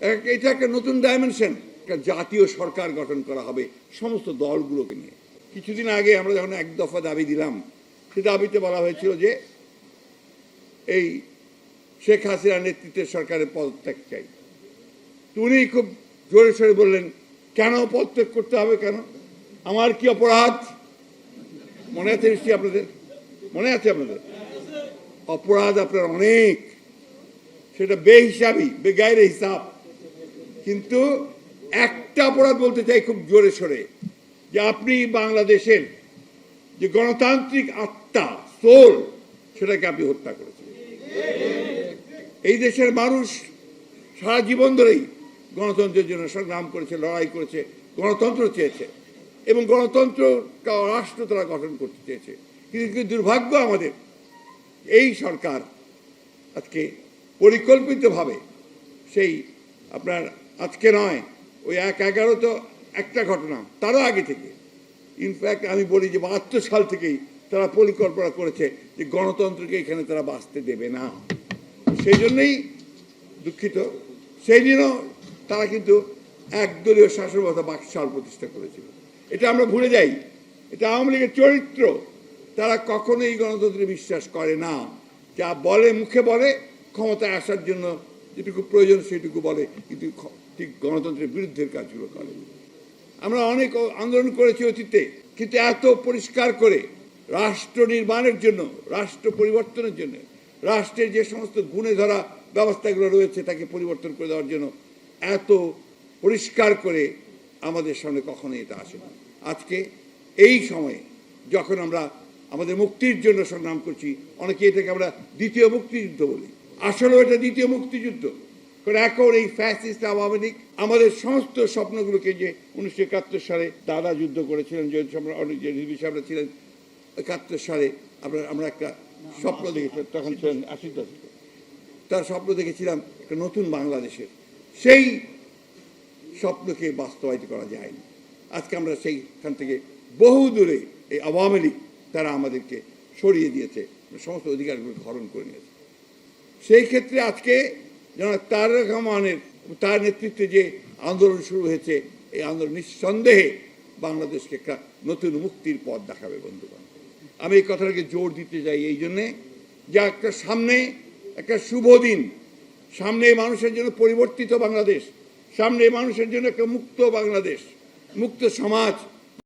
এটা একটা নতুন ডাইমেনশন একটা জাতীয় সরকার গঠন করা হবে সমস্ত দলগুলোকে নিয়ে। কিছুদিন আগে আমরা যখন এক দফা দাবি দিলাম, সে দাবিতে বলা হয়েছিল যে এই শেখ হাসিনার নেতৃত্বের সরকারের পদত্যাগ চাই। উনি খুব জোরে সোরে বললেন, কেন পদত্যাগ করতে হবে কেন? আমার কি অপরাধ? মনে আছে নিশ্চয়ই আপনাদের? মনে আছে আপনাদের? অপরাধ আপনার অনেক। সেটা বেহিসাবি, বেগাইরে হিসাব। কিন্তু একটা অপরাধ বলতে চাই খুব জোরে সরে, যে আপনি বাংলাদেশের যে গণতান্ত্রিক আত্মা, সোল, সেটাকে আপনি হত্যা করেছেন। এই দেশের মানুষ সারা জীবন ধরেই গণতন্ত্রের জন্য সংগ্রাম করেছে, লড়াই করেছে, গণতন্ত্র চেয়েছে এবং গণতন্ত্র রাষ্ট্র তারা গঠন করতে চেয়েছে। কিন্তু দুর্ভাগ্য আমাদের, এই সরকার আজকে পরিকল্পিতভাবে সেই আপনার আজকে নয়। ওই এক এগারো তো একটা ঘটনা, তারও আগে থেকে। ইনফ্যাক্ট আমি বলি যে বাহাত্তর সাল থেকেই তারা পরিকল্পনা করেছে যে গণতন্ত্রকে এখানে তারা বাঁচতে দেবে না। সেই জন্যই দুঃখিত। সেই দিনও তারা কিন্তু একদলীয় শাসন ব্যবস্থা বাকশাল প্রতিষ্ঠা করেছিল। এটা আমরা ভুলে যাই। এটা আওয়ামী লীগের চরিত্র। তারা কখনোই গণতন্ত্রে বিশ্বাস করে না। যা বলে, মুখে বলে, ক্ষমতায় আসার জন্য যেটুকু প্রয়োজন সেটুকু বলে, কিন্তু ঠিক গণতন্ত্রের বিরুদ্ধের কাজগুলো করে। আমরা অনেক আন্দোলন করেছি অতীতে, কিন্তু এত পরিষ্কার করে রাষ্ট্র নির্মাণের জন্য, রাষ্ট্র পরিবর্তনের জন্য, রাষ্ট্রের যে সমস্ত গুণে ধরা ব্যবস্থাগুলো রয়েছে তাকে পরিবর্তন করে দেওয়ার জন্য এত পরিষ্কার করে আমাদের সামনে কখনোই এটা আসে না। আজকে এই সময়ে যখন আমরা আমাদের মুক্তির জন্য সংগ্রাম করছি, অনেকে এটাকে আমরা দ্বিতীয় মুক্তিযুদ্ধ বলি। আসলেও এটা দ্বিতীয় মুক্তিযুদ্ধ। কারণ এখন এই ফ্যাসিস্ট আওয়ামী লীগ আমাদের সমস্ত স্বপ্নগুলোকে যে উনিশশো একাত্তর সালে দাদা যুদ্ধ করেছিলেন যে আমরা ছিলেন, একাত্তর সালে আমরা আমরা একটা স্বপ্ন দেখেছিলাম, তখন ছিলেন আশি দশকে। তার স্বপ্ন দেখেছিলাম একটা নতুন বাংলাদেশের। সেই স্বপ্নকে বাস্তবায়িত করা যায়নি। আজকে আমরা সেইখান থেকে বহু দূরে এই আওয়ামী লীগ, তারা আমাদেরকে সরিয়ে দিয়েছে। সমস্ত অধিকারগুলো হরণ করে নিয়েছে। সেই ক্ষেত্রে আজকে যেন তার রহমানের, তার নেতৃত্বে যে আন্দোলন শুরু হয়েছে, এই আন্দোলন নিঃসন্দেহে বাংলাদেশকে একটা নতুন মুক্তির পথ দেখাবে, বন্ধুগণ। আমি এই কথাটাকে জোর দিতে চাই এই জন্যে যে একটা সামনে একটা শুভ দিন, সামনে মানুষের জন্য পরিবর্তিত বাংলাদেশ, সামনে মানুষের জন্য একটা মুক্ত বাংলাদেশ, মুক্ত সমাজ